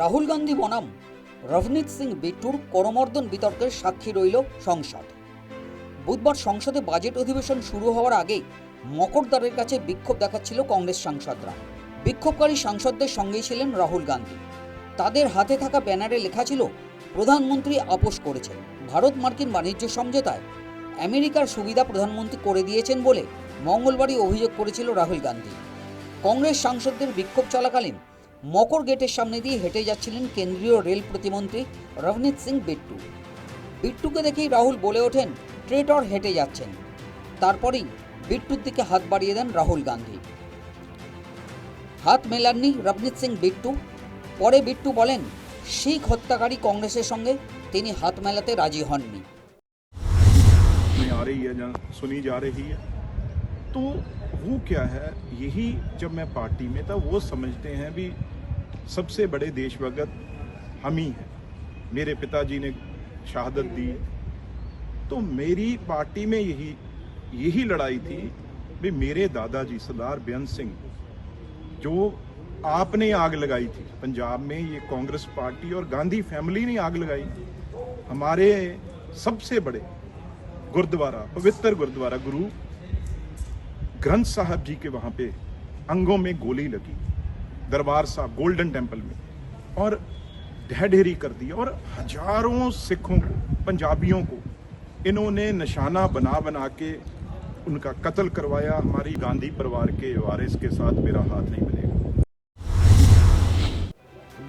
রাহুল গান্ধী বনাম। রভনীত সিং বিট্টুর করমর্দন বিতর্কের সাক্ষী রইল সংসদ। বুধবার সংসদে বাজেট অধিবেশন শুরু হওয়ার আগেই মকরদ্বারের কাছে বিক্ষোভ দেখাচ্ছিল কংগ্রেস সাংসদরা। বিক্ষোভকারী সাংসদদের সঙ্গেই ছিলেন রাহুল গান্ধী। তাদের হাতে থাকা ব্যানারে লেখা ছিল, প্রধানমন্ত্রী আপোষ করেছেন। ভারত মার্কিন বাণিজ্য সমঝোতায় আমেরিকার সুবিধা প্রধানমন্ত্রী করে দিয়েছেন বলে মঙ্গলবারই অভিযোগ করেছিল রাহুল গান্ধী। কংগ্রেস সাংসদদের বিক্ষোভ চলাকালীন মকর গেটের সামনে দিয়ে হেঁটে যাচ্ছিলেন কেন্দ্রীয় রেল প্রতিমন্ত্রী রবনীত সিং বিট্টু বিট্টুকে দেখেই রাহুল বলে ওঠেন ট্রেটর হেঁটে যাচ্ছেন তারপরেই বিট্টুর দিকে হাত বাড়িয়ে দেন রাহুল গান্ধী হাত মেলাননি রবনীত সিং বিট্টু পরে বিট্টু বলেন শিখ হত্যাকারী কংগ্রেসের সঙ্গে তিনি হাত মেলাতে রাজি হননি में आ रही है जहाँ सुनी जा रही है तो वो क्या है यही जब मैं पार्टी में था वो समझते हैं भी सबसे बड़े देशभगत हम ही हैं। मेरे पिताजी ने शहादत दी। तो मेरी पार्टी में यही यही लड़ाई थी भी मेरे दादाजी सरदार बेअंत सिंह, जो आपने आग लगाई थी। पंजाब में ये कांग्रेस पार्टी और गांधी फैमिली ने आग लगाई। हमारे सबसे बड़े गुरुद्वारा, पवित्र गुरुद्वारा गुरु ग्रंथ साहब जी के वहाँ पे अंगों में गोली लगी। दरबार साहब गोल्डन टेम्पल में और ढह ढेरी कर दी और हजारों सिखों को पंजाबियों को इन्होंने निशाना बना बना के उनका कत्ल करवाया हमारी गांधी परिवार के वारिस के साथ मेरा हाथ नहीं मिलेगा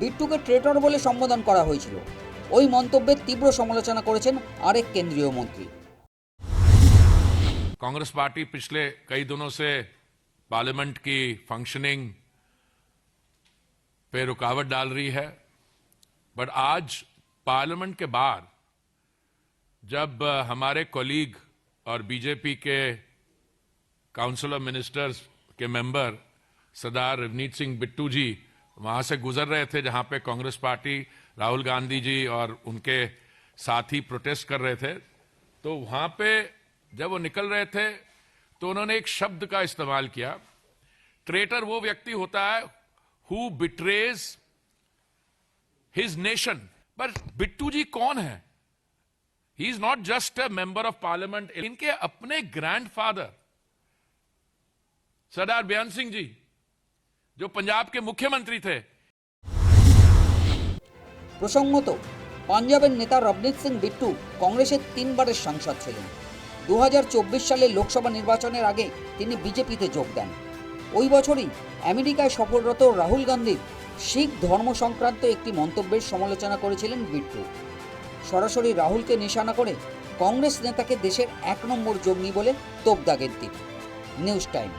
বিট্টুকে ট্রেটর বলে সম্বোধন করা হয়েছিল ওই মন্তব্যের তীব্র সমালোচনা করেছেন আরেক কেন্দ্রীয় মন্ত্রী कांग्रेस पार्टी पिछले कई दिनों से पार्लियामेंट की फंक्शनिंग पे रुकावट डाल रही है। बट आज पार्लियामेंट के बाहर, जब हमारे कोलीग और बीजेपी के काउंसिल ऑफ़ मिनिस्टर्स के मेंबर सरदार रवनीत सिंह बिट्टू जी वहाँ से गुजर रहे थे, जहाँ पे कांग्रेस पार्टी राहुल गांधी जी और उनके साथी प्रोटेस्ट कर रहे थे तो वहाँ पे जब वो निकल रहे थे तो उन्होंने एक शब्द का इस्तेमाल किया। ट्रेटर वो व्यक्ति होता है हु बिट्रेज हिज नेशन पर बिट्टू जी कौन है he is not just a member of parliament इनके अपने ग्रैंडफादर सरदार बेअंत सिंह जी जो पंजाब के मुख्यमंत्री थे প্রসঙ্গত পাঞ্জাবের নেতা রবনীত সিং বিট্টু কংগ্রেসের তিনবারের সাংসদ ছিলেন দু সালের লোকসভা নির্বাচনের আগে তিনি বিজেপিতে যোগ দেন ওই বছরই আমেরিকায় সফররত রাহুল গান্ধীর শিখ ধর্ম সংক্রান্ত একটি মন্তব্যের সমালোচনা করেছিলেন বিট্টু। সরাসরি রাহুলকে নিশানা করে কংগ্রেস নেতাকে দেশের এক নম্বর জঙ্গি বলে তোপ দাগের তিনি নিউজ টাইম।